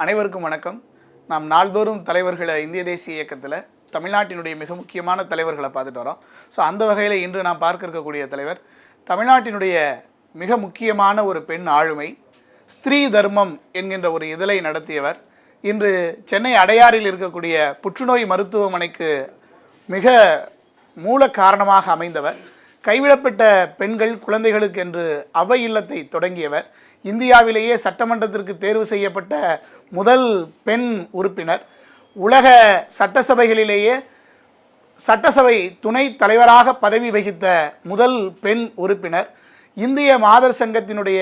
அனைவருக்கும் வணக்கம். நாம் நாள்தோறும் தலைவர்களை இந்திய தேசிய இயக்கத்தில் தமிழ்நாட்டினுடைய மிக முக்கியமான தலைவர்களை பார்த்துட்டு வரோம். ஸோ அந்த வகையில் இன்று நாம் பார்க்க இருக்கக்கூடிய தலைவர் தமிழ்நாட்டினுடைய மிக முக்கியமான ஒரு பெண் ஆளுமை ஸ்திரீ தர்மம் என்கின்ற ஒரு இதழை நடத்தியவர் இன்று சென்னை அடையாறில் இருக்கக்கூடிய புற்றுநோய் மருத்துவமனைக்கு மிக மூல காரணமாக அமைந்தவர் கைவிடப்பட்ட பெண்கள் குழந்தைகளுக்கு என்று அவை இல்லத்தை தொடங்கியவர் இந்தியாவிலேயே சட்டமன்றத்திற்கு தேர்வு செய்யப்பட்ட முதல் பெண் உறுப்பினர் உலக சட்டசபைகளிலேயே சட்டசபை துணை தலைவராக பதவி வகித்த முதல் பெண் உறுப்பினர் இந்திய மாதர் சங்கத்தினுடைய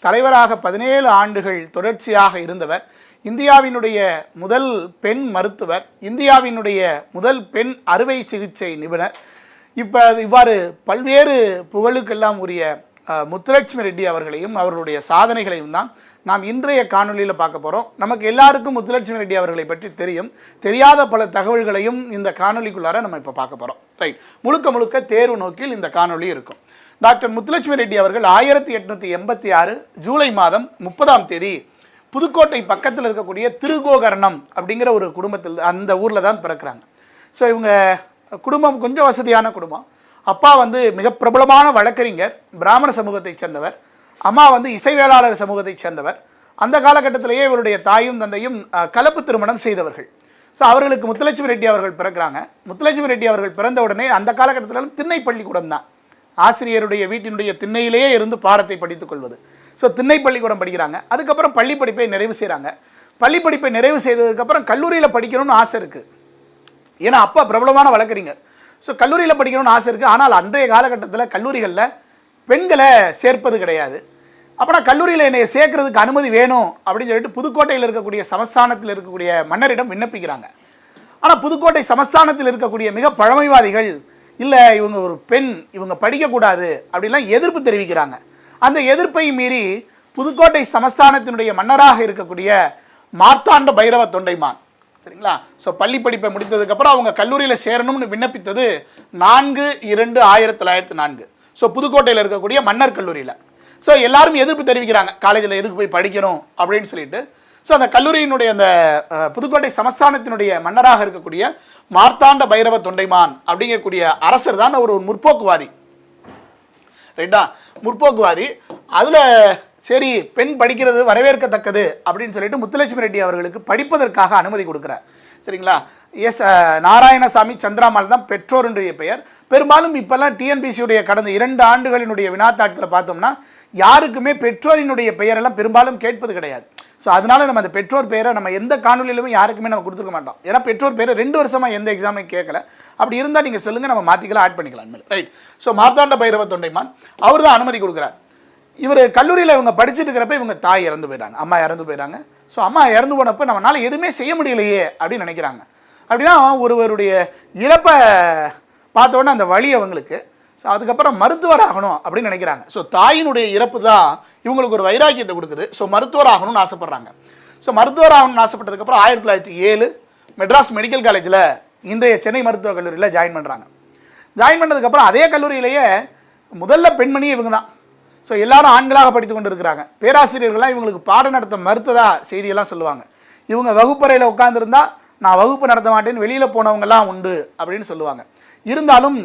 தலைவராக பதினேழு ஆண்டுகள் தொடர்ச்சியாக இருந்தவர் இந்தியாவினுடைய முதல் பெண் மருத்துவர் இந்தியாவினுடைய முதல் பெண் அறுவை சிகிச்சை நிபுணர். இப்போ இவ்வாறு பல்வேறு புகழுக்கெல்லாம் உரிய முத்துலட்சுமி ரெட்டி அவர்களையும் அவர்களுடைய சாதனைகளையும் தான் நாம் இன்றைய காணொளியில் பார்க்க போகிறோம் நமக்கு எல்லாருக்கும் முத்துலட்சுமி ரெட்டி அவர்களை பற்றி தெரியும். தெரியாத பல தகவல்களையும் இந்த காணொளிக்குள்ளார நம்ம இப்போ பார்க்க போகிறோம் ரைட். முழுக்க முழுக்க தேர்வு நோக்கில் இந்த காணொலி இருக்கும். டாக்டர் முத்துலட்சுமி ரெட்டி அவர்கள் ஆயிரத்தி எட்நூற்றி எண்பத்தி ஆறு ஜூலை மாதம் முப்பதாம் தேதி புதுக்கோட்டை பக்கத்தில் இருக்கக்கூடிய திருகோகர்ணம் அப்படிங்கிற ஒரு குடும்பத்தில் அந்த ஊரில் தான் பிறக்கிறாங்க. ஸோ இவங்க குடும்பம் கொஞ்சம் வசதியான குடும்பம். அப்பா வந்து மிக பிரபலமான வழக்கறிஞர் பிராமண சமூகத்தைச் சேர்ந்தவர். அம்மா வந்து இசைவேளாளர் சமூகத்தைச் சேர்ந்தவர். அந்த காலகட்டத்திலேயே இவருடைய தாயும் தந்தையும் கலப்பு திருமணம் செய்தவர்கள். ஸோ அவர்களுக்கு முத்துலட்சுமி ரெட்டி அவர்கள் பிறக்கிறாங்க. முத்துலட்சுமி ரெட்டி அவர்கள் பிறந்த உடனே அந்த காலகட்டத்திலும் திண்ணை பள்ளிக்கூடம் தான். ஆசிரியருடைய வீட்டினுடைய திண்ணையிலேயே இருந்து பாடத்தை படித்துக் கொள்வது. ஸோ திண்ணை பள்ளிக்கூடம் படிக்கிறாங்க. அதுக்கப்புறம் பள்ளி படிப்பை நிறைவு செய்கிறாங்க பள்ளி படிப்பை நிறைவு செய்ததுக்கப்புறம் கல்லூரியில் படிக்கணும்னு ஆசை இருக்குது ஏன்னா அப்பா பிரபலமான வழக்கறிஞர். ஸோ கல்லூரியில் படிக்கணும்னு ஆசை இருக்குது ஆனால் அன்றைய காலகட்டத்தில் கல்லூரிகளில் பெண்களை சேர்ப்பது கிடையாது. அப்போனா கல்லூரியில் என்னை சேர்க்கறதுக்கு அனுமதி வேணும் அப்படின்னு சொல்லிட்டு புதுக்கோட்டையில் இருக்கக்கூடிய சமஸ்தானத்தில் இருக்கக்கூடிய மன்னரிடம் விண்ணப்பிக்கிறாங்க. ஆனால் புதுக்கோட்டை சமஸ்தானத்தில் இருக்கக்கூடிய மிக பழமைவாதிகள் இல்லை இவங்க ஒரு பெண் இவங்க படிக்கக்கூடாது அப்படிலாம் எதிர்ப்பு தெரிவிக்கிறாங்க. அந்த எதிர்ப்பை மீறி புதுக்கோட்டை சமஸ்தானத்தினுடைய மன்னராக இருக்கக்கூடிய மார்த்தாண்ட பைரவ தொண்டைமான் சரிங்களா? ஸோ பள்ளி படிப்பை முடித்ததுக்கப்புறம் அவங்க கல்லூரியில் சேரணும்னு விண்ணப்பித்தது நான்கு இரண்டு ஆயிரத்தி தொள்ளாயிரத்தி நான்கு. ஸோ புதுக்கோட்டையில் இருக்கக்கூடிய மன்னர் கல்லூரியில். ஸோ எல்லாரும் எதிர்ப்பு தெரிவிக்கிறாங்க. காலேஜில் எதுக்கு போய் படிக்கணும்? அப்படின்னு சொல்லிட்டு. ஸோ அந்த கல்லூரியினுடைய அந்த புதுக்கோட்டை சமஸ்தானத்தினுடைய மன்னராக இருக்கக்கூடிய மார்த்தாண்ட பைரவ தொண்டைமான் அப்படிங்கக்கூடிய அரசர் தான் ஒரு முற்போக்குவாதி. ரைட்டா முற்போக்குவாதி. அதில் சரி பெண் படிக்கிறது வரவேற்கத்தக்கது அப்படின்னு சொல்லிட்டு முத்துலட்சுமி ரெட்டி அவர்களுக்கு படிப்பதற்காக அனுமதி கொடுக்குறார். சரிங்களா? எஸ் நாராயணசாமி சந்திராமால் தான் பெற்றோருடைய பெயர். பெரும்பாலும் இப்போல்லாம் டிஎன்பிசியுடைய கடந்த இரண்டு ஆண்டுகளினுடைய வினாத்தாட்களை பார்த்தோம்னா யாருக்குமே பெற்றோரினுடைய பெயரெல்லாம் பெரும்பாலும் கேட்பது கிடையாது. ஸோ அதனால நம்ம அந்த பெற்றோர் பெயரை நம்ம எந்த காணொலியிலுமே யாருக்குமே நம்ம கொடுத்துருக்க மாட்டோம். ஏன்னா பெற்றோர் பேரை ரெண்டு வருஷமா எந்த எக்ஸாமையும் கேட்கல. அப்படி இருந்தால் நீங்கள் சொல்லுங்கள் நம்ம மாற்றிக்கலாம் ஆட் பண்ணிக்கலாம். ரைட் ஸோ மார்த்தாண்ட பைரவ தொண்டைமான் அவர் தான் அனுமதி கொடுக்குறார். இவர் கல்லூரியில் இவங்க படிச்சுட்டு இருக்கிறப்ப இவங்க தாய் இறந்து போயிட்டாங்க. அம்மா இறந்து போயிட்டாங்க. ஸோ அம்மா இறந்து போனப்போ நம்மளால் எதுவுமே செய்ய முடியலையே அப்படின்னு நினைக்கிறாங்க. அப்படின்னா ஒருவருடைய இறப்பை பார்த்தோன்னே அந்த வழி அவங்களுக்கு. ஸோ அதுக்கப்புறம் மருத்துவர் ஆகணும் அப்படின்னு நினைக்கிறாங்க. ஸோ தாயினுடைய இறப்பு தான் இவங்களுக்கு ஒரு வைராக்கியத்தை கொடுக்குது. ஸோ மருத்துவர் ஆகணும்னு ஆசைப்பட்றாங்க. ஸோ மருத்துவர் ஆகணும்னு ஆசைப்பட்டதுக்கப்புறம் ஆயிரத்தி தொள்ளாயிரத்தி ஏழு மெட்ராஸ் மெடிக்கல் காலேஜில் இன்றைய சென்னை மருத்துவக் கல்லூரியில் ஜாயின் பண்ணுறாங்க ஜாயின் பண்ணதுக்கப்புறம் அதே கல்லூரியிலேயே முதல்ல பெண்மணி இவங்க தான். ஸோ எல்லாரும் ஆண்களாக படித்து கொண்டு இருக்கிறாங்க பேராசிரியர்கள்லாம் இவங்களுக்கு பாடம் நடத்த மறுத்ததா செய்தியெல்லாம் சொல்லுவாங்க. இவங்க வகுப்பறையில் உட்காந்துருந்தா நான் வகுப்பு நடத்த மாட்டேன்னு வெளியில் போனவங்கெல்லாம் உண்டு அப்படின்னு சொல்லுவாங்க. இருந்தாலும்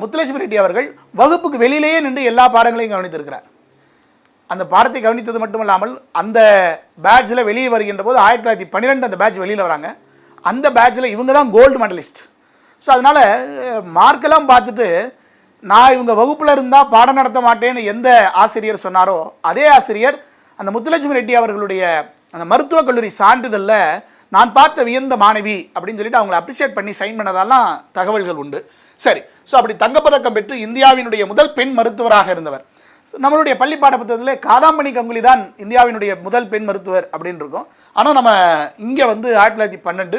முத்துலட்சுமி ரெட்டி அவர்கள் வகுப்புக்கு வெளியிலேயே நின்று எல்லா பாடங்களையும் கவனித்திருக்கிறார். அந்த பாடத்தை கவனித்தது மட்டும் இல்லாமல் அந்த பேட்சில் வெளியே வருகின்ற போது ஆயிரத்தி தொள்ளாயிரத்தி பன்னிரெண்டு அந்த பேட்ச் வெளியில் வராங்க. அந்த பேட்சில் இவங்க தான் கோல்டு மெடலிஸ்ட். ஸோ அதனால் மார்க்கெல்லாம் பார்த்துட்டு நான் இவங்க வகுப்பில் இருந்தால் பாடம் நடத்த மாட்டேன்னு எந்த ஆசிரியர் சொன்னாரோ அதே ஆசிரியர் அந்த முத்துலட்சுமி ரெட்டி அவர்களுடைய அந்த மருத்துவக் கல்லூரி சான்றிதழில் நான் பார்த்த வியந்த மாணவி அப்படின்னு சொல்லிட்டு அவங்களை அப்ரிஷியேட் பண்ணி சைன் பண்ணதெல்லாம் தகவல்கள் உண்டு. சரி ஸோ அப்படி தங்கப்பதக்கம் பெற்று இந்தியாவினுடைய முதல் பெண் மருத்துவராக இருந்தவர். நம்மளுடைய பள்ளி பாடப்புத்தகத்தில் காதாம்பணி கங்குலி தான் இந்தியாவினுடைய முதல் பெண் மருத்துவர் அப்படின்னு இருக்கும். ஆனால் நம்ம இங்கே வந்து ஆயிரத்தி தொள்ளாயிரத்தி பன்னெண்டு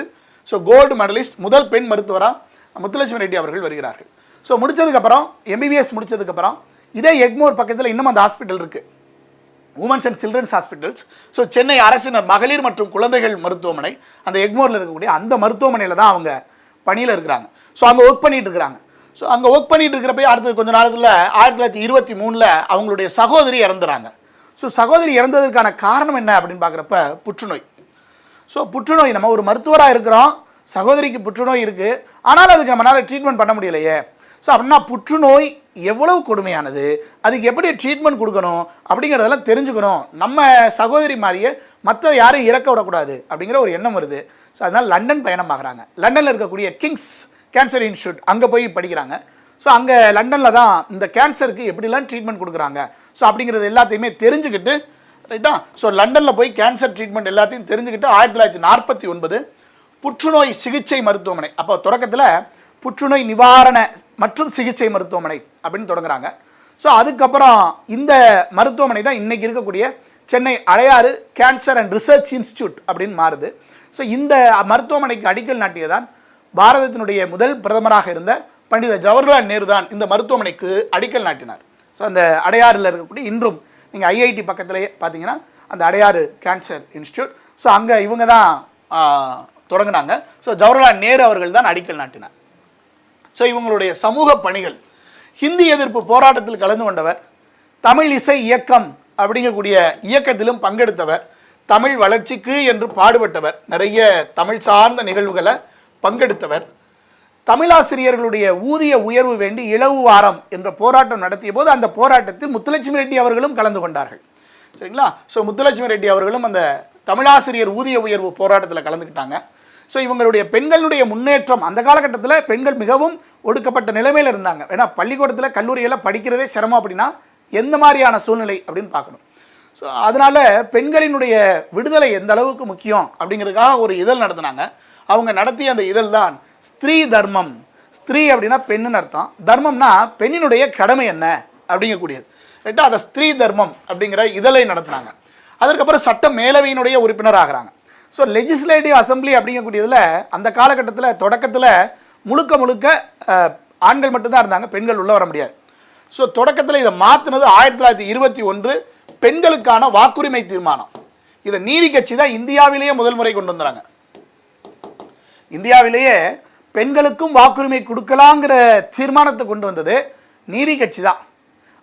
ஸோ கோல்டு மெடலிஸ்ட் முதல் பெண் மருத்துவராக முத்துலட்சுமி ரெட்டி அவர்கள் வருகிறார்கள். ஸோ முடிச்சதுக்கப்புறம் எம்பிபிஎஸ் முடிச்சதுக்கப்புறம் இதே எக்மோர் பக்கத்தில் இன்னும் அந்த ஹாஸ்பிட்டல் இருக்குது women's and children's hospitals so Chennai அரசினர் மகளிர் மற்றும் குழந்தைகள் மருத்துவமனை அந்த எக்மோரில் இருக்கக்கூடிய அந்த மருத்துவமனையில் தான் அவங்க பணியில் இருக்கிறாங்க. ஸோ அங்கே ஒர்க் பண்ணிகிட்டு இருக்கிறாங்க. ஸோ அங்கே ஒர்க் பண்ணிட்டு இருக்கிறப்ப அடுத்த கொஞ்ச நேரத்தில் ஆயிரத்தி தொள்ளாயிரத்தி இருபத்தி மூணில் அவங்களுடைய சகோதரி இறந்துறாங்க. ஸோ சகோதரி இறந்ததற்கான காரணம் என்ன அப்படின்னு பார்க்குறப்ப புற்றுநோய். ஸோ புற்றுநோய் நம்ம ஒரு மருத்துவராக இருக்கிறோம். சகோதரிக்கு புற்றுநோய் இருக்குது ஆனால் அதுக்கு நம்மளால் ட்ரீட்மெண்ட் பண்ண முடியலையே. ஸோ அப்படின்னா புற்றுநோய் எவ்வளவு கொடுமையானது? அதுக்கு எப்படி ட்ரீட்மெண்ட் கொடுக்கணும்? அப்படிங்கிறதெல்லாம் தெரிஞ்சுக்கணும். நம்ம சகோதரி மாதிரியே மற்ற யாரும் இறக்க விடக்கூடாது அப்படிங்கிற ஒரு எண்ணம் வருது. ஸோ அதனால் லண்டன் பயணமாகறாங்க. லண்டனில் இருக்கக்கூடிய கிங்ஸ் கேன்சர் இன்ஸ்டியூட் அங்கே போய் படிக்கிறாங்க. ஸோ அங்கே லண்டனில் தான் இந்த கேன்சருக்கு எப்படிலாம் ட்ரீட்மெண்ட் கொடுக்குறாங்க? ஸோ அப்படிங்கிறது எல்லாத்தையுமே தெரிஞ்சுக்கிட்டு ரைட்டா ஸோ லண்டனில் போய் கேன்சர் ட்ரீட்மெண்ட் எல்லாத்தையும் தெரிஞ்சுக்கிட்டு ஆயிரத்தி தொள்ளாயிரத்தி நாற்பத்தி ஒன்பது புற்றுநோய் சிகிச்சை மருத்துவமனை. அப்போ தொடக்கத்தில் புற்றுநோய் நிவாரண மற்றும் சிகிச்சை மருத்துவமனை அப்படின்னு தொடங்குறாங்க. ஸோ அதுக்கப்புறம் இந்த மருத்துவமனை தான் இன்னைக்கு இருக்கக்கூடிய Chennai Adyar cancer and research institute அப்படின்னு மாறுது. ஸோ இந்த மருத்துவமனைக்கு அடிக்கல் நாட்டியதான் பாரதத்தினுடைய முதல் பிரதமராக இருந்த பண்டித ஜவஹர்லால் நேரு தான் இந்த மருத்துவமனைக்கு அடிக்கல் நாட்டினார். ஸோ அந்த அடையாறில் இருக்கக்கூடிய இன்றும் நீங்கள் ஐஐடி பக்கத்திலேயே பார்த்தீங்கன்னா அந்த அடையாறு கேன்சர் இன்ஸ்டியூட் ஸோ அங்கே இவங்க தான் தொடங்கினாங்க. ஸோ ஜவஹர்லால் நேரு அவர்கள் தான் அடிக்கல் நாட்டினார். ஸோ இவங்களுடைய சமூக பணிகள் ஹிந்தி எதிர்ப்பு போராட்டத்தில் கலந்து கொண்டவர் தமிழ் இசை இயக்கம் அப்படிங்கக்கூடிய இயக்கத்திலும் பங்கெடுத்தவர் தமிழ் வளர்ச்சிக்கு என்று பாடுபட்டவர் நிறைய தமிழ் சார்ந்த நிகழ்வுகளை பங்கெடுத்தவர். தமிழாசிரியர்களுடைய ஊதிய உயர்வு வேண்டி இளவு வாரம் என்ற போராட்டம் நடத்திய போது அந்த போராட்டத்தில் முத்துலட்சுமி ரெட்டி அவர்களும் கலந்து கொண்டார்கள். சரிங்களா? ஸோ முத்துலட்சுமி ரெட்டி அவர்களும் அந்த தமிழாசிரியர் ஊதிய உயர்வு போராட்டத்தில் கலந்துக்கிட்டாங்க. ஸோ இவங்களுடைய பெண்களுடைய முன்னேற்றம் அந்த காலகட்டத்தில் பெண்கள் மிகவும் ஒடுக்கப்பட்ட நிலைமையில் இருந்தாங்க. ஏன்னா பள்ளிக்கூடத்தில் கல்லூரியில் படிக்கிறதே சிரமம் அப்படின்னா எந்த மாதிரியான சூழ்நிலை அப்படின்னு பார்க்கணும். ஸோ அதனால் பெண்களினுடைய விடுதலை எந்த அளவுக்கு முக்கியம் அப்படிங்கிறதுக்காக ஒரு இதழ் நடத்தினாங்க. அவங்க நடத்திய அந்த இதழ் தான் ஸ்திரீ தர்மம். ஸ்திரீ அப்படின்னா பெண்ணுன்னு அர்த்தம். தர்மம்னா பெண்ணினுடைய கடமை என்ன அப்படிங்கக்கூடியது. ரைட்டா அதை ஸ்திரீ தர்மம் அப்படிங்கிற இதழை நடத்தினாங்க. அதற்கப்புறம் சட்ட மேலவையினுடைய உறுப்பினர் ஆகிறாங்க. ஸோ லெஜிஸ்லேட்டிவ் அசம்பிளி அப்படிங்கக்கூடியதில் அந்த காலகட்டத்தில் தொடக்கத்தில் முழுக்க முழுக்க ஆண்கள் மட்டும்தான் இருந்தாங்க பெண்கள் உள்ளே வர முடியாது. ஸோ தொடக்கத்தில் இதை மாற்றினது ஆயிரத்தி தொள்ளாயிரத்தி இருபத்தி ஒன்று பெண்களுக்கான வாக்குரிமை தீர்மானம். இதை நீதி கட்சி தான் இந்தியாவிலேயே முதல் முறை கொண்டு வந்துறாங்க இந்தியாவிலேயே பெண்களுக்கும் வாக்குரிமை கொடுக்கலாங்கிற தீர்மானத்தை கொண்டு வந்தது நீதி கட்சி தான்.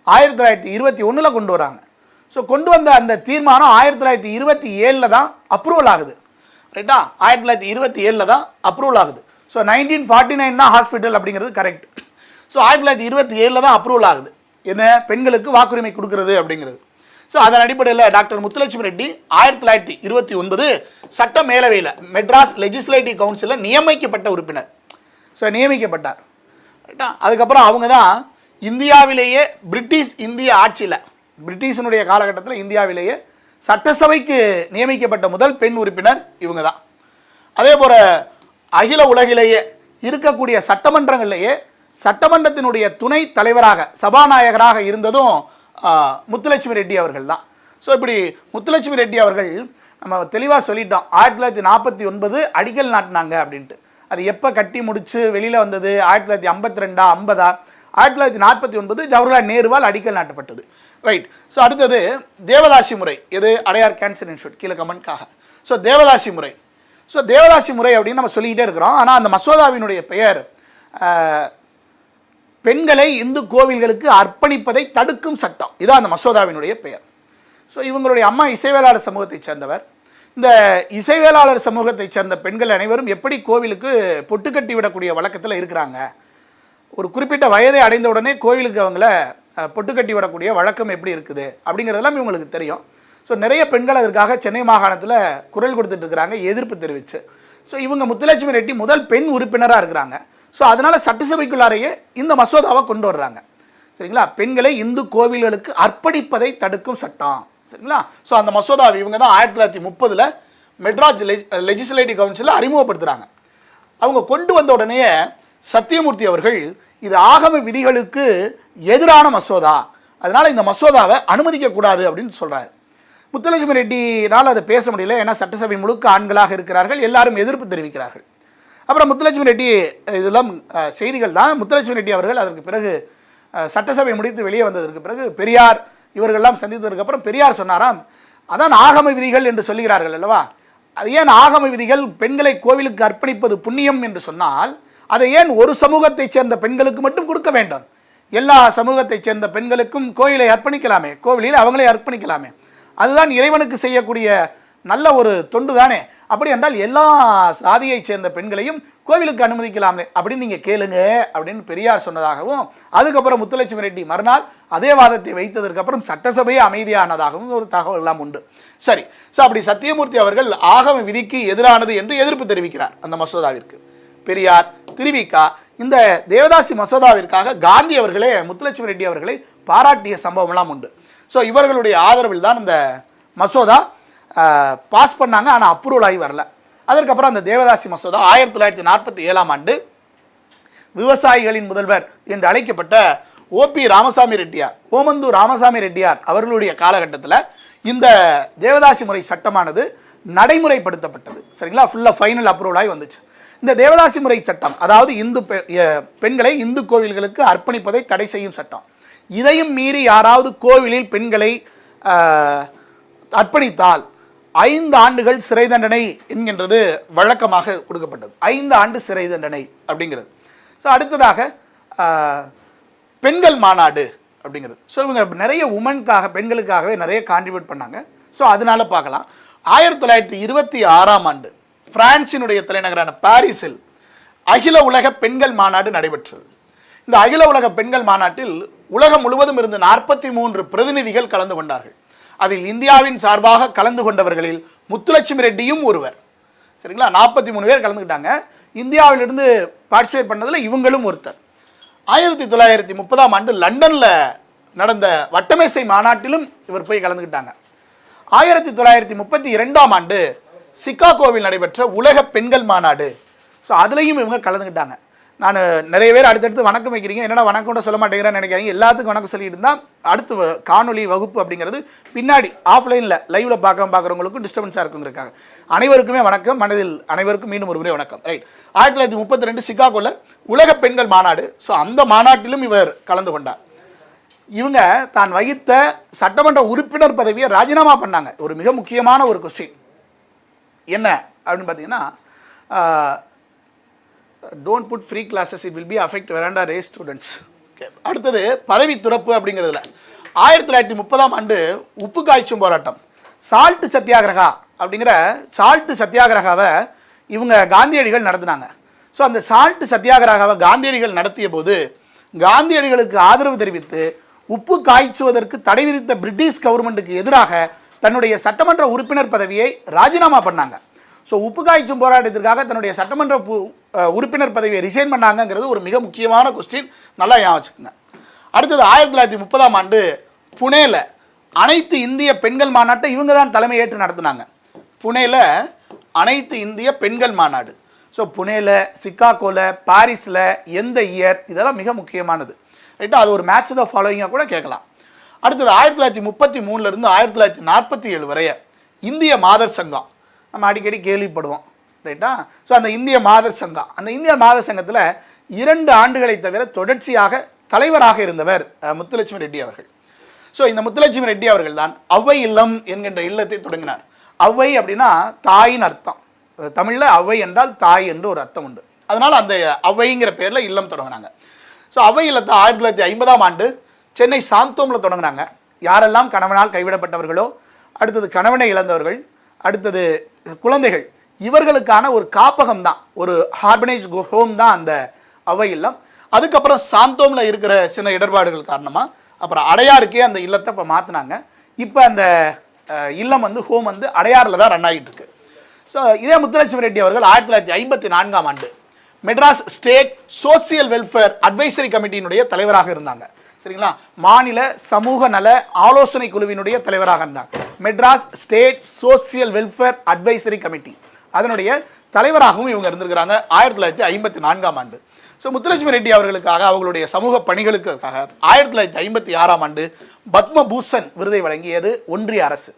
ஆயிரத்தி தொள்ளாயிரத்தி இருபத்தி ஒன்றில் கொண்டு வராங்க. ஸோ கொண்டு வந்த அந்த தீர்மானம் ஆயிரத்தி தொள்ளாயிரத்தி இருபத்தி ஏழில் தான் அப்ரூவல் ஆகுது. ரைட்டா ஆயிரத்தி தொள்ளாயிரத்தி இருபத்தி ஏழில் தான் அப்ரூவல் ஆகுது. ஸோ நைன்டீன் ஃபார்ட்டி நைன் தான் ஹாஸ்பிட்டல் அப்படிங்கிறது கரெக்ட் ஸோ ஆயிரத்தி தொள்ளாயிரத்தி இருபத்தி ஏழில் தான் அப்ரூவல் ஆகுது. என்ன? பெண்களுக்கு வாக்குரிமை கொடுக்கறது அப்படிங்கிறது. ஸோ அதன் அடிப்படையில் டாக்டர் முத்துலட்சுமி ரெட்டி ஆயிரத்தி தொள்ளாயிரத்தி இருபத்தி ஒன்பது சட்ட மேலவையில் மெட்ராஸ் லெஜிஸ்லேட்டிவ் கவுன்சிலில் நியமிக்கப்பட்ட உறுப்பினர். ஸோ நியமிக்கப்பட்டார். ரைட்டா அதுக்கப்புறம் அவங்க தான் இந்தியாவிலேயே பிரிட்டிஷ் இந்திய ஆட்சியில் பிரிட்டிஷினுடைய காலகட்டத்தில் இந்தியாவிலேயே சட்டசபைக்கு நியமிக்கப்பட்ட முதல் பெண் உறுப்பினர் இவங்க தான் அதே போல் அகில உலகிலேயே இருக்கக்கூடிய சட்டமன்றங்களிலேயே சட்டமன்றத்தினுடைய துணை தலைவராக சபாநாயகராக இருந்ததும் முத்துலட்சுமி ரெட்டி அவர்கள் தான் ஸோ இப்படி முத்துலட்சுமி ரெட்டி அவர்கள் நம்ம தெளிவாக சொல்லிட்டோம். ஆயிரத்தி தொள்ளாயிரத்தி நாற்பத்தி ஒன்பது அடிக்கல் நாட்டினாங்க அப்படின்ட்டு. அது எப்போ கட்டி முடித்து வெளியில் வந்தது? ஆயிரத்தி தொள்ளாயிரத்தி ஐம்பத்தி ரெண்டா ஐம்பதா? ஆயிரத்தி தொள்ளாயிரத்தி நாற்பத்தி ஒன்பது ஜவஹர்லால் நேருவால் அடிக்கல் நாட்டப்பட்டது. ரைட் ஸோ அடுத்தது தேவதாசி முறை. எது? அடையார் கேன்சர் இன்ஸ்டியூட் கீழே கமெண்ட்காக ஸோ தேவதாசி முறை. ஸோ தேவதாசி முறை அப்படின்னு நம்ம சொல்லிக்கிட்டே இருக்கிறோம். ஆனால் அந்த மசோதாவினுடைய பெயர் பெண்களை இந்து கோவில்களுக்கு அர்ப்பணிப்பதை தடுக்கும் சட்டம். இதான் அந்த மசோதாவினுடைய பெயர். ஸோ இவங்களுடைய அம்மா இசைவேளாளர் சமூகத்தைச் சேர்ந்தவர். இந்த இசைவேளாளர் சமூகத்தைச் சேர்ந்த பெண்கள் அனைவரும் எப்படி கோவிலுக்கு பொட்டு கட்டி விடக்கூடிய வழக்கத்தில் இருக்கிறாங்க? ஒரு குறிப்பிட்ட வயதை அடைந்தவுடனே கோவிலுக்கு அவங்கள பொட்டுக்கட்டி பொட்டு கட்டி விடக்கூடிய வழக்கம் எப்படி இருக்குது? அப்படிங்கிறதெல்லாம் இவங்களுக்கு தெரியும். ஸோ நிறைய பெண்கள் அதற்காக சென்னை மாகாணத்தில் குரல் கொடுத்துட்டு இருக்கிறாங்க எதிர்ப்பு தெரிவித்து ஸோ இவங்க முத்துலட்சுமி ரெட்டி முதல் பெண் உறுப்பினராக இருக்கிறாங்க. ஸோ அதனால் சட்டசபைக்குள்ளாரையே இந்த மசோதாவை கொண்டு வர்றாங்க. சரிங்களா? பெண்களை இந்து கோவில்களுக்கு அர்ப்பணிப்பதை தடுக்கும் சட்டம். சரிங்களா? ஸோ அந்த மசோதாவை இவங்க தான் ஆயிரத்தி தொள்ளாயிரத்தி முப்பதில் மெட்ராஸ் லெஜிஸ்லேட்டிவ் கவுன்சிலில் அறிமுகப்படுத்துகிறாங்க அவங்க கொண்டு வந்த உடனே சத்தியமூர்த்தி அவர்கள் இது ஆகம விதிகளுக்கு எதிரான மசோதா. அதனால் இந்த மசோதாவை அனுமதிக்கக்கூடாது அப்படின்னு சொல்கிறார் முத்துலட்சுமி ரெட்டினால் அதை பேச முடியல. ஏன்னா சட்டசபை முழுக்க ஆண்களாக இருக்கிறார்கள். எல்லாரும் எதிர்ப்பு தெரிவிக்கிறார்கள். அப்புறம் முத்துலட்சுமி ரெட்டி இதெல்லாம் செய்திகள் தான். முத்துலட்சுமி ரெட்டி அவர்கள் அதற்கு பிறகு சட்டசபை முடித்து வெளியே வந்ததற்கு பிறகு பெரியார் இவர்கள்லாம் சந்தித்ததுக்கப்புறம் பெரியார் சொன்னாராம் அதான் ஆகம விதிகள் என்று சொல்லுகிறார்கள் அல்லவா? அது ஏன் ஆகம விதிகள் பெண்களை கோவிலுக்கு அர்ப்பணிப்பது புண்ணியம் என்று சொன்னால் அதை ஏன் ஒரு சமூகத்தைச் சேர்ந்த பெண்களுக்கு மட்டும் கொடுக்க வேண்டும்? எல்லா சமூகத்தைச் சேர்ந்த பெண்களுக்கும் கோயிலை அர்ப்பணிக்கலாமே கோவிலில் அவங்களே அர்ப்பணிக்கலாமே. அதுதான் இறைவனுக்கு செய்யக்கூடிய நல்ல ஒரு தொண்டு தானே. அப்படி என்றால் எல்லா சாதியைச் சேர்ந்த பெண்களையும் கோவிலுக்கு அனுமதிக்கலாமே அப்படின்னு நீங்கள் கேளுங்க அப்படின்னு பெரியார் சொன்னதாகவும் அதுக்கப்புறம் முத்துலட்சுமி ரெட்டி மறுநாள் அதே வாதத்தை வைத்ததற்கப்புறம் சட்டசபையே அமைதியானதாகவும் ஒரு தகவல் எல்லாம் உண்டு. சரி ஸோ அப்படி சத்தியமூர்த்தி அவர்கள் ஆகம விதிக்கு எதிரானது என்று எதிர்ப்பு தெரிவிக்கிறார் அந்த மசோதாவிற்கு. பெரியார் திருவிக்கா இந்த தேவதாசி மசோதாவிற்காக காந்தி அவர்களே முத்துலட்சுமி ரெட்டி அவர்களை பாராட்டிய சம்பவம்லாம் உண்டு. ஸோ இவர்களுடைய ஆதரவில் தான் இந்த மசோதா பாஸ் பண்ணாங்க. ஆனால் அப்ரூவல் ஆகி வரல. அதற்கப்புறம் அந்த தேவதாசி மசோதா ஆயிரத்தி தொள்ளாயிரத்தி நாற்பத்தி ஏழாம் ஆண்டு விவசாயிகளின் முதல்வர் என்று அழைக்கப்பட்ட ஓபி ராமசாமி ரெட்டியார் ஓமந்தூர் ராமசாமி ரெட்டியார் அவர்களுடைய காலகட்டத்தில் இந்த தேவதாசி முறை சட்டமானது நடைமுறைப்படுத்தப்பட்டது. சரிங்களா? ஃபுல்லாக ஃபைனல் அப்ரூவல் ஆகி வந்துச்சு. இந்த தேவதாசி முறை சட்டம் அதாவது இந்து பெ- பெண்களை இந்து கோவில்களுக்கு அர்ப்பணிப்பதை தடை செய்யும் சட்டம். இதையும் மீறி யாராவது கோவிலில் பெண்களை அர்ப்பணித்தால் ஐந்து ஆண்டுகள் சிறை தண்டனை என்கின்றது வழக்கமாக கொடுக்கப்பட்டது. ஐந்து ஆண்டு சிறை தண்டனை அப்படிங்கிறது. ஸோ அடுத்ததாக பெண்கள் மாநாடு அப்படிங்கிறது. ஸோ இவங்க நிறைய உமனுக்காக பெண்களுக்காகவே நிறைய கான்ட்ரிபியூட் பண்ணாங்க. ஸோ அதனால பார்க்கலாம். ஆயிரத்தி தொள்ளாயிரத்தி இருபத்தி ஆறாம் ஆண்டு பிரான்சினுடைய தலைநகரான பாரிஸில் அகில உலக பெண்கள் மாநாடு நடைபெற்றது. இந்த அகில உலக பெண்கள் மாநாட்டில் உலகம் முழுவதும் இருந்து நாற்பத்தி மூன்று பிரதிநிதிகள் கலந்து கொண்டார்கள். அதில் இந்தியாவின் சார்பாக கலந்து கொண்டவர்களில் முத்துலட்சுமி ரெட்டியும் ஒருவர். சரிங்களா? நாற்பத்தி மூணு பேர் கலந்துக்கிட்டாங்க. இந்தியாவிலிருந்து பார்ட்டிசிபேட் பண்ணதில் இவங்களும் ஒருத்தர். ஆயிரத்தி தொள்ளாயிரத்தி முப்பதாம் ஆண்டு லண்டனில் நடந்த வட்டமேசை மாநாட்டிலும் இவர் போய் கலந்துக்கிட்டாங்க. ஆயிரத்தி தொள்ளாயிரத்தி முப்பத்தி இரண்டாம் ஆண்டு சிக்காகோவில் நடைபெற்ற உலக பெண்கள் மாநாடு. ஸோ அதுலேயும் இவங்க கலந்துக்கிட்டாங்க. நான் நிறைய பேர் அடுத்தடுத்து வணக்கம் வைக்கிறீங்க. என்னடா வணக்கம் கூட சொல்ல மாட்டேங்கிறேன்னு நினைக்காதீங்க. எல்லாத்துக்கும் வணக்கம் சொல்லிட்டு இருந்தால் அடுத்து வ- வகுப்பு அப்படிங்கிறது பின்னாடி ஆஃப்லைனில் லைவில் பார்க்க பார்க்குறவங்களுக்கும் டிஸ்டர்பன்ஸாக இருக்குங்கிறக்காங்க அனைவருக்குமே வணக்கம். மனதில் அனைவருக்கும் மீண்டும் ஒரு முறை வணக்கம். ரைட் ஆயிரத்தி தொள்ளாயிரத்தி முப்பத்தி ரெண்டு சிகாகோவில் உலக பெண்கள் மாநாடு. ஸோ அந்த மாநாட்டிலும் இவர் கலந்து கொண்டார். இவங்க தான் வகித்த சட்டமன்ற உறுப்பினர் பதவியை ராஜினாமா பண்ணாங்க. ஒரு மிக முக்கியமான ஒரு கொஸ்டின் என்ன அப்படின்னு பார்த்தீங்கன்னா don't put free classes it will be affect veranda ray students அடுத்தது பதவி துறப்பு அப்படிங்கிறதுல. ஆயிரத்தி தொள்ளாயிரத்தி முப்பதாம் ஆண்டு உப்பு காய்ச்சும் போராட்டம். சால்ட் சத்தியாகிரகா அப்படிங்கிற சால்ட் சத்தியாகிரகாவை இவங்க காந்தியடிகள் நடத்தினாங்க. ஸோ அந்த சால்ட் சத்தியாகிரகாவை காந்தியடிகள் நடத்திய போது காந்தியடிகளுக்கு ஆதரவு தெரிவித்து உப்பு காய்ச்சுவதற்கு தடை விதித்த பிரிட்டிஷ் கவர்மெண்ட்டுக்கு எதிராக தன்னுடைய சட்டமன்ற உறுப்பினர் பதவியை ராஜினாமா பண்ணாங்க. ஸோ உப்பு காய்ச்சும் போராட்டத்திற்காக தன்னுடைய சட்டமன்ற உறுப்பினர் பதவியை ரிசைன் பண்ணாங்கங்கிறது ஒரு மிக முக்கியமான கொஸ்டின் நல்லா ஞாபகம் வச்சுக்கோங்க. அடுத்தது ஆயிரத்தி தொள்ளாயிரத்தி முப்பதாம் ஆண்டு புனேல அனைத்து இந்திய பெண்கள் மாநாட்டை இவங்க தான் தலைமையேற்று நடத்தினாங்க. புனேல அனைத்து இந்திய பெண்கள் மாநாடு. ஸோ புனேல சிக்காகோல பாரிஸில் எந்த இயர் இதெல்லாம் மிக முக்கியமானது. ரைட்டா அது ஒரு மேட்ச் த ஃபாலோயிங்காக கூட கேட்கலாம். அடுத்தது ஆயிரத்தி தொள்ளாயிரத்தி முப்பத்தி மூணுலேருந்து ஆயிரத்தி தொள்ளாயிரத்தி நாற்பத்தி ஏழு வரைய இந்திய மாதர் சங்கம் நம்ம அடிக்கடி கேள்விப்படுவோம். ரைட்டா ஸோ அந்த இந்திய மாதர் சங்கம் அந்த இந்திய மாதர் சங்கத்தில் இரண்டு ஆண்டுகளை தவிர தொடர்ச்சியாக தலைவராக இருந்தவர் முத்துலட்சுமி ரெட்டி அவர்கள். ஸோ இந்த முத்துலட்சுமி ரெட்டி அவர்கள் தான் அவ்வை இல்லம் என்கின்ற இல்லத்தை தொடங்கினார். அவ்வை அப்படின்னா தாயின் அர்த்தம். தமிழில் அவ்வை என்றால் தாய் என்று ஒரு அர்த்தம் உண்டு. அதனால் அந்த அவ்வைங்கிற பேரில் இல்லம் தொடங்கினாங்க. ஸோ அவ்வை இல்லத்தை ஆயிரத்தி தொள்ளாயிரத்தி ஐம்பதாம் ஆண்டு சென்னை சாந்தோமில் தொடங்கினாங்க. யாரெல்லாம் கணவனால் கைவிடப்பட்டவர்களோ அடுத்தது கணவனை இழந்தவர்கள் அடுத்தது குழந்தைகள் இவர்களுக்கான ஒரு காப்பகம் தான் ஒரு ஹார்பனேஜ் ஹோம் தான் அந்த அவை இல்லம். அதுக்கப்புறம் சாந்தோமில் இருக்கிற சில இடர்பாடுகள் காரணமாக அப்புறம் அடையாருக்கே அந்த இல்லத்தை இப்போ மாற்றினாங்க இப்போ அந்த இல்லம் வந்து ஹோம் வந்து அடையாரில் தான் ரன் ஆகிட்டு இருக்கு ஸோ இதே முத்துலட்சுமி ரெட்டி அவர்கள் ஆயிரத்தி தொள்ளாயிரத்தி ஐம்பத்தி நான்காம் ஆண்டு Madras state social welfare advisory கமிட்டியினுடைய தலைவராக இருந்தாங்க. சரிங்களா மாநில சமூக நல ஆலோசனை குழுவினுடைய தலைவராக இருந்தாங்க Madras state social welfare advisory committee. அதனுடைய தலைவராகவும் இவங்க இருந்திருக்கிறாங்க. ஆயிரத்தி தொள்ளாயிரத்தி ஐம்பத்தி நான்காம் ஆண்டு. ஸோ முத்துலட்சுமி ரெட்டி அவர்களுக்காக அவங்களுடைய சமூக பணிகளுக்காக ஆயிரத்தி தொள்ளாயிரத்தி ஐம்பத்தி ஆறாம் ஆண்டு பத்மபூஷன் விருதை வழங்கியது ஒன்றிய அரசு.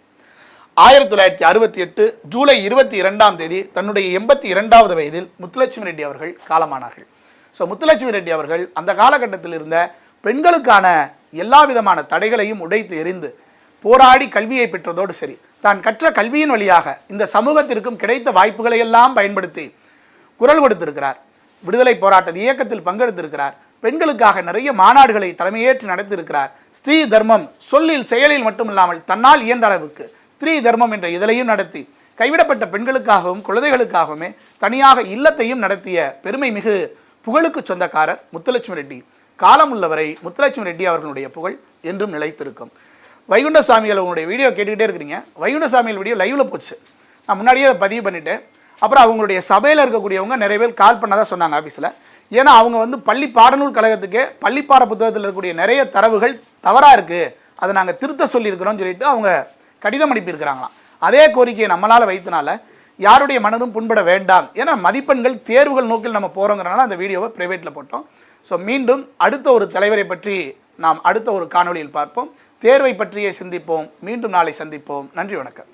ஆயிரத்தி தொள்ளாயிரத்தி அறுபத்தி எட்டு ஜூலை இருபத்தி இரண்டாம் தேதி தன்னுடைய எண்பத்தி இரண்டாவது வயதில் முத்துலட்சுமி ரெட்டி அவர்கள் காலமானார்கள். ஸோ முத்துலட்சுமி ரெட்டி அவர்கள் அந்த காலகட்டத்தில் இருந்த பெண்களுக்கான எல்லா விதமான தடைகளையும் உடைத்து எரிந்து போராடி கல்வியை பெற்றதோடு சரி தான் கற்ற கல்வியின் வழியாக இந்த சமூகத்திற்கும் கிடைத்த வாய்ப்புகளை எல்லாம் பயன்படுத்தி குரல் கொடுத்திருக்கிறார். விடுதலை போராட்ட இயக்கத்தில் பங்கெடுத்திருக்கிறார். பெண்களுக்காக நிறைய மாநாடுகளை தலைமையேற்று நடத்தியிருக்கிறார். ஸ்ரீ தர்மம் சொல்லில் செயலில் மட்டுமில்லாமல் தன்னால் இயன்ற அளவுக்கு ஸ்திரீ தர்மம் என்ற இதழையும் நடத்தி கைவிடப்பட்ட பெண்களுக்காகவும் குழந்தைகளுக்காகவுமே தனியாக இல்லத்தையும் நடத்திய பெருமை மிகு புகழுக்கு சொந்தக்காரர் முத்துலட்சுமி ரெட்டி. காலம் உள்ளவரை முத்துலட்சுமி ரெட்டி அவர்களுடைய புகழ் என்றும் நிலைத்திருக்கும். வைகுண்ட சாமிகள் உங்களுடைய வீடியோ கேட்டுக்கிட்டே இருக்கிறீங்க. வைகுண்ட சாமிகள் வீடியோ லைவில் போச்சு. நான் முன்னாடியே அதை பதிவு பண்ணிவிட்டேன் அப்புறம் அவங்களுடைய சபையில் இருக்கக்கூடியவங்க நிறைய பேர் கால் பண்ணாதான் சொன்னாங்க ஆஃபீஸில் ஏன்னா அவங்க வந்து பள்ளி பாடநூல் கழகத்துக்கே பள்ளிப்பாட புத்தகத்தில் இருக்கக்கூடிய நிறைய தரவுகள் தவறாக இருக்குது அதை நாங்கள் திருத்த சொல்லியிருக்கிறோம்னு சொல்லிட்டு அவங்க கடிதம் அனுப்பியிருக்கிறாங்களாம். அதே கோரிக்கையை நம்மளால் வைத்தனால யாருடைய மனதும் புண்பட வேண்டாம் ஏன்னா மதிப்பெண்கள் தேர்வுகள் நோக்கில் நம்ம போகிறோங்கிறனால அந்த வீடியோவை ப்ரைவேட்டில் போட்டோம். ஸோ மீண்டும் அடுத்த ஒரு தலைவரை பற்றி நாம் அடுத்த ஒரு காணொளியில் பார்ப்போம். தேர்வை பற்றியே சிந்திப்போம். மீண்டும் நாளை சந்திப்போம். நன்றி வணக்கம்.